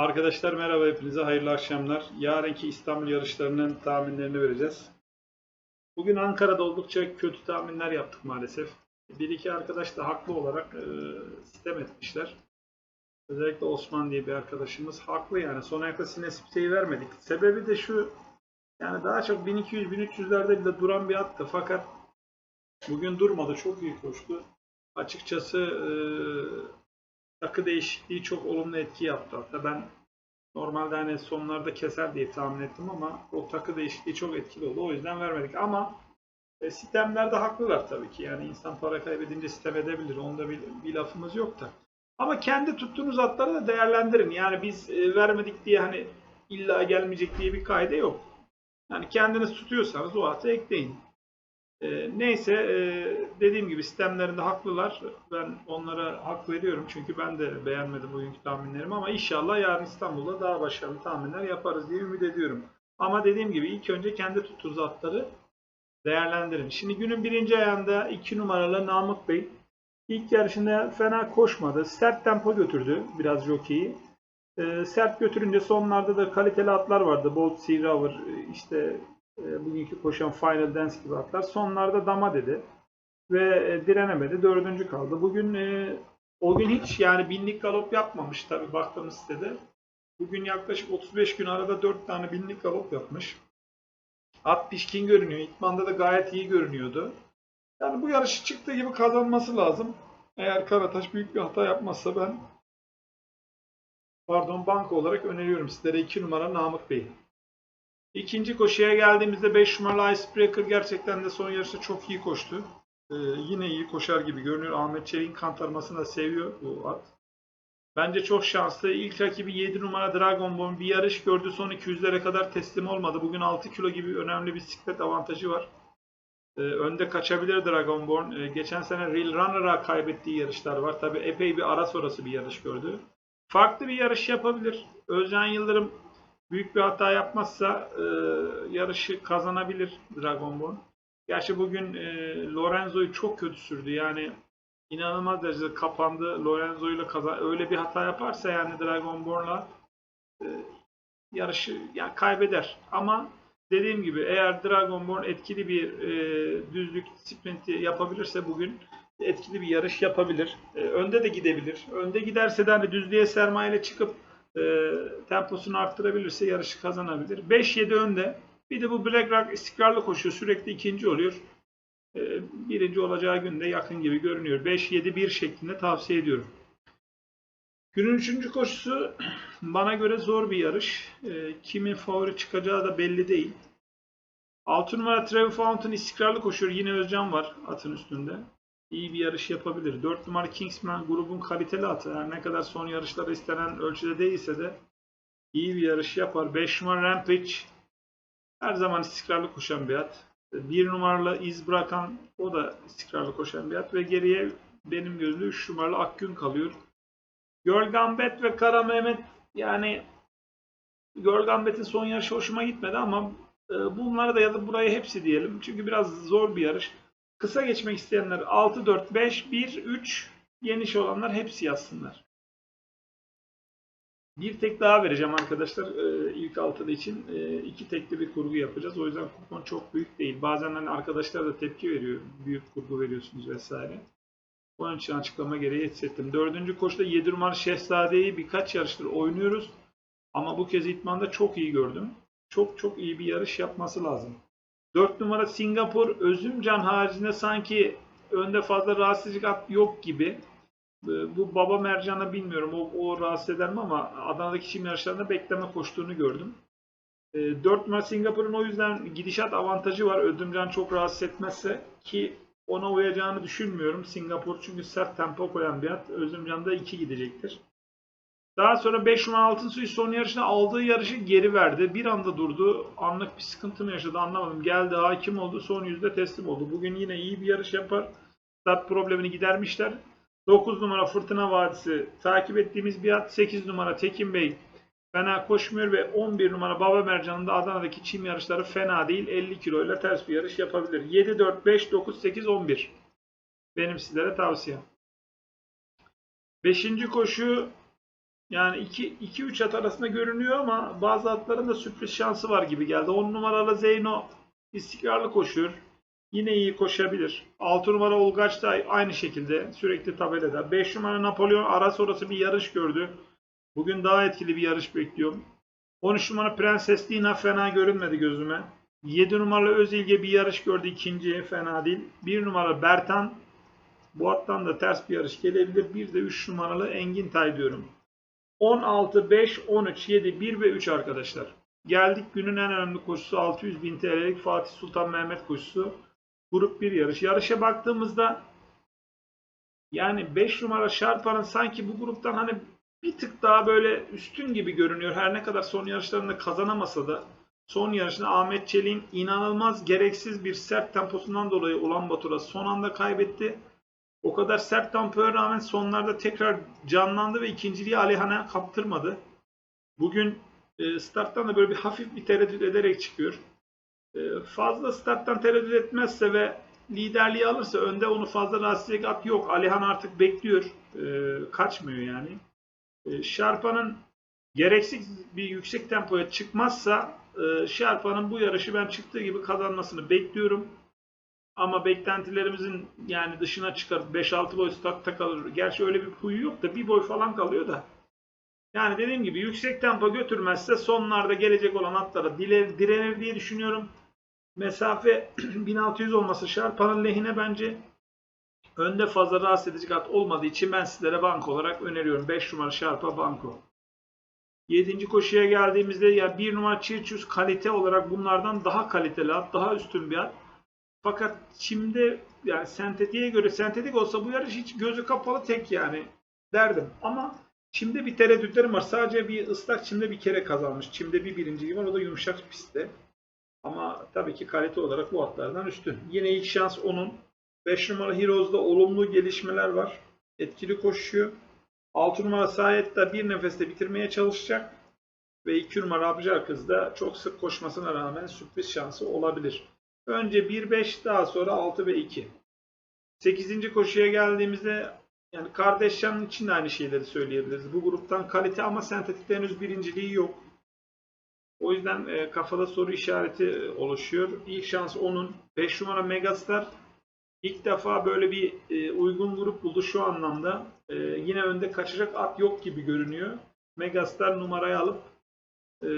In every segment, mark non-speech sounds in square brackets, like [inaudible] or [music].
Arkadaşlar merhaba hepinize hayırlı akşamlar. Yarınki İstanbul yarışlarının tahminlerini vereceğiz. Bugün Ankara'da oldukça kötü tahminler yaptık maalesef. Bir iki arkadaş da haklı olarak e, sitem etmişler. Özellikle Osman diye bir arkadaşımız haklı yani. Son ayakta Sinesipte'yi vermedik. Sebebi de şu yani daha çok 1200-1300'lerde bile duran bir attı fakat bugün durmadı. Çok iyi koştu. Açıkçası e, takı değişikliği çok olumlu etki yaptı. Hatta ben normalde hani sonlarda keser diye tahmin ettim ama o takı değişikliği çok etkili oldu. O yüzden vermedik. Ama e, sistemlerde haklılar tabii ki. Yani insan para kaybedince sistem edebilir. Onda bir, bir lafımız yok da. Ama kendi tuttuğunuz atları da değerlendirin. Yani biz e, vermedik diye hani illa gelmeyecek diye bir kaide yok. Yani kendiniz tutuyorsanız o atı ekleyin. E, neyse e, dediğim gibi sistemlerinde haklılar. Ben onlara hak veriyorum çünkü ben de beğenmedim bugünkü tahminlerimi ama inşallah yarın İstanbul'da daha başarılı tahminler yaparız diye ümit ediyorum. Ama dediğim gibi ilk önce kendi tuttuğunuz atları değerlendirin. Şimdi günün birinci ayağında 2 numaralı Namık Bey ilk yarışında fena koşmadı. Sert tempo götürdü biraz jockey'i. E, sert götürünce sonlarda da kaliteli atlar vardı. Bolt Sea Rover, işte e, bugünkü koşan Final Dance gibi atlar. Sonlarda dama dedi. Ve e, direnemedi. Dördüncü kaldı. Bugün e, o gün hiç yani binlik galop yapmamış tabi baktığımız sitede. Bugün yaklaşık 35 gün arada 4 tane binlik galop yapmış. At pişkin görünüyor. İtmanda da gayet iyi görünüyordu. Yani bu yarışı çıktığı gibi kazanması lazım. Eğer Karataş büyük bir hata yapmazsa ben pardon banka olarak öneriyorum sizlere 2 numara Namık Bey. İkinci koşuya geldiğimizde 5 numaralı Icebreaker gerçekten de son yarışta çok iyi koştu. Ee, yine iyi koşar gibi görünüyor. Ahmet Çelik'in kantarmasını da seviyor bu at. Bence çok şanslı. İlk rakibi 7 numara Dragonborn bir yarış gördü. Son 200'lere kadar teslim olmadı. Bugün 6 kilo gibi önemli bir siklet avantajı var. Ee, önde kaçabilir Dragonborn. Ee, geçen sene Real Runner'a kaybettiği yarışlar var. Tabi epey bir ara sonrası bir yarış gördü. Farklı bir yarış yapabilir. Özcan Yıldırım büyük bir hata yapmazsa e, yarışı kazanabilir Dragonborn. Gerçi bugün e, Lorenzo'yu çok kötü sürdü. Yani inanılmaz derecede kapandı. Lorenzo'yla kazan öyle bir hata yaparsa yani Dragonborn'la e, yarışı yani kaybeder. Ama dediğim gibi eğer Dragonborn etkili bir e, düzlük sprinti yapabilirse bugün etkili bir yarış yapabilir. E, önde de gidebilir. Önde giderse de hani düzlüğe sermayeyle çıkıp e, temposunu arttırabilirse yarışı kazanabilir. 5-7 önde. Bir de bu Black Rock istikrarlı koşuyor. Sürekli ikinci oluyor. E, birinci olacağı günde yakın gibi görünüyor. 5-7-1 şeklinde tavsiye ediyorum. Günün üçüncü koşusu [clears throat] bana göre zor bir yarış. E, kimin favori çıkacağı da belli değil. 6 numara Trevor Fountain istikrarlı koşuyor. Yine Özcan var atın üstünde. İyi bir yarış yapabilir. 4 numara Kingsman grubun kaliteli atı. Her ne kadar son yarışlarda istenen ölçüde değilse de iyi bir yarış yapar. 5 numara Rampage her zaman istikrarlı koşan bir at. 1 numaralı iz bırakan o da istikrarlı koşan bir at ve geriye benim gözümde 3 numaralı Akgün kalıyor. Göl Gambet ve Kara Mehmet yani Göl Gambet'in son yarışı hoşuma gitmedi ama e, bunları da ya da burayı hepsi diyelim. Çünkü biraz zor bir yarış. Kısa geçmek isteyenler 6, 4, 5, 1, 3 geniş olanlar hepsi yazsınlar. Bir tek daha vereceğim arkadaşlar e, ilk altılı için. E, iki tekli bir kurgu yapacağız. O yüzden kupon çok büyük değil. Bazen hani arkadaşlar da tepki veriyor. Büyük kurgu veriyorsunuz vesaire. Onun için açıklama gereği hissettim. Dördüncü koşuda 7 numaralı Şehzade'yi birkaç yarıştır oynuyoruz. Ama bu kez İtman'da çok iyi gördüm. Çok çok iyi bir yarış yapması lazım. 4 numara Singapur Özümcan haricinde sanki önde fazla rahatsızlık at yok gibi. Bu baba mercana bilmiyorum o, o rahatsız eder mi ama Adana'daki çim yarışlarında bekleme koştuğunu gördüm. 4 numara Singapur'un o yüzden gidişat avantajı var. Ödümcan çok rahatsız etmezse ki ona uyacağını düşünmüyorum. Singapur çünkü sert tempo koyan bir at. Özümcan da 2 gidecektir. Daha sonra 5 numara altın suyu son yarışında aldığı yarışı geri verdi. Bir anda durdu. Anlık bir sıkıntı mı yaşadı anlamadım. Geldi hakim oldu. Son yüzde teslim oldu. Bugün yine iyi bir yarış yapar. Start problemini gidermişler. 9 numara Fırtına Vadisi takip ettiğimiz bir at. 8 numara Tekin Bey fena koşmuyor ve 11 numara Baba Mercan'ın da Adana'daki çim yarışları fena değil. 50 kiloyla ters bir yarış yapabilir. 7, 4, 5, 9, 8, 11. Benim sizlere tavsiyem. Beşinci koşu Yani 2-3 at arasında görünüyor ama bazı atların da sürpriz şansı var gibi geldi. 10 numaralı Zeyno istikrarlı koşuyor. Yine iyi koşabilir. 6 numara Olgaç da aynı şekilde sürekli tabelada. 5 numara Napolyon ara sonrası bir yarış gördü. Bugün daha etkili bir yarış bekliyorum. 13 numara Prenses Dina fena görünmedi gözüme. 7 numaralı Özilge bir yarış gördü ikinci fena değil. 1 numara Bertan bu attan da ters bir yarış gelebilir. Bir de 3 numaralı Engin Tay diyorum. 16, 5, 13, 7, 1 ve 3 arkadaşlar. Geldik günün en önemli koşusu 600 bin TL'lik Fatih Sultan Mehmet koşusu. Grup 1 yarış. Yarışa baktığımızda yani 5 numara Şarpan'ın sanki bu gruptan hani bir tık daha böyle üstün gibi görünüyor. Her ne kadar son yarışlarında kazanamasa da son yarışında Ahmet Çelik'in inanılmaz gereksiz bir sert temposundan dolayı Ulan Batur'a son anda kaybetti. O kadar sert tempoya rağmen sonlarda tekrar canlandı ve ikinciliği Alihan'a kaptırmadı. Bugün e, starttan da böyle bir hafif bir tereddüt ederek çıkıyor. E, fazla starttan tereddüt etmezse ve liderliği alırsa önde onu fazla rahatsız edecek at yok. Alihan artık bekliyor. E, kaçmıyor yani. Şarpa'nın gereksiz bir yüksek tempoya çıkmazsa Şarpa'nın bu yarışı ben çıktığı gibi kazanmasını bekliyorum. Ama beklentilerimizin yani dışına çıkar 5-6 boy startta kalır. Gerçi öyle bir huyu yok da bir boy falan kalıyor da. Yani dediğim gibi yüksek tempo götürmezse sonlarda gelecek olan atlara dile- direnir diye düşünüyorum. Mesafe [clears throat] 1600 olması Şarpa'nın lehine bence önde fazla rahatsız edecek at olmadığı için ben sizlere banko olarak öneriyorum. 5 numara Şarpa banko. 7. koşuya geldiğimizde ya 1 numara Çirçüz kalite olarak bunlardan daha kaliteli at, daha üstün bir at. Fakat çimde yani sentetiğe göre sentetik olsa bu yarış hiç gözü kapalı tek yani derdim. Ama çimde bir tereddütlerim var. Sadece bir ıslak çimde bir kere kazanmış. Çimde bir birinciliği var. O da yumuşak pistte. Ama tabii ki kalite olarak bu atlardan üstün. Yine ilk şans onun. 5 numara Heroes'da olumlu gelişmeler var. Etkili koşuyor. 6 numara Sayet'te bir nefeste bitirmeye çalışacak. Ve 2 numara Abcar Kız da çok sık koşmasına rağmen sürpriz şansı olabilir. Önce 1-5 daha sonra 6 ve 2. 8. koşuya geldiğimizde yani kardeşyanın için de aynı şeyleri söyleyebiliriz. Bu gruptan kalite ama sentetikte henüz birinciliği yok. O yüzden e, kafada soru işareti e, oluşuyor. İlk şans onun. 5 numara Megastar ilk defa böyle bir e, uygun grup buldu şu anlamda. E, yine önde kaçacak at yok gibi görünüyor. Megastar numarayı alıp e,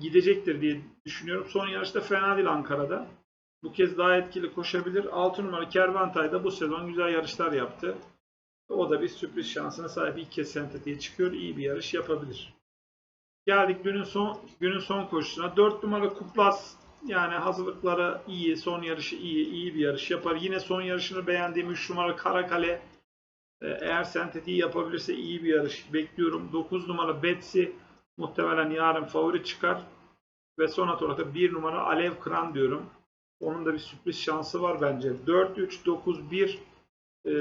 gidecektir diye düşünüyorum. Son yarışta fena değil Ankara'da. Bu kez daha etkili koşabilir. 6 numara Kervantay da bu sezon güzel yarışlar yaptı. O da bir sürpriz şansına sahip. İlk kez sentetiğe çıkıyor. İyi bir yarış yapabilir. Geldik günün son günün son koşusuna. 4 numara Kuplas yani hazırlıkları iyi, son yarışı iyi, iyi bir yarış yapar. Yine son yarışını beğendiğim 3 numara Karakale e, eğer sentetiği yapabilirse iyi bir yarış bekliyorum. 9 numara Betsy muhtemelen yarın favori çıkar. Ve son olarak 1 numara Alev Kıran diyorum. Onun da bir sürpriz şansı var bence. 4-3-9-1 e,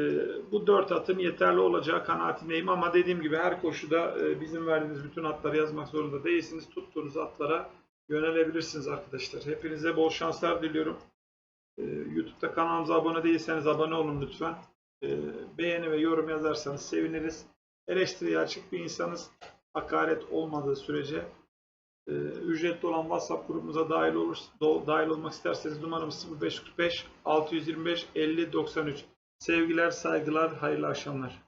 bu 4 atın yeterli olacağı kanaatindeyim ama dediğim gibi her koşuda e, bizim verdiğimiz bütün atları yazmak zorunda değilsiniz. Tuttuğunuz atlara yönelebilirsiniz arkadaşlar. Hepinize bol şanslar diliyorum. E, YouTube'da kanalımıza abone değilseniz abone olun lütfen. E, beğeni ve yorum yazarsanız seviniriz. Eleştiriye açık bir insanız. Hakaret olmadığı sürece e, ücretli olan WhatsApp grubumuza dahil olur dahil olmak isterseniz numaramız 0545 625 50 93. Sevgiler, saygılar, hayırlı akşamlar.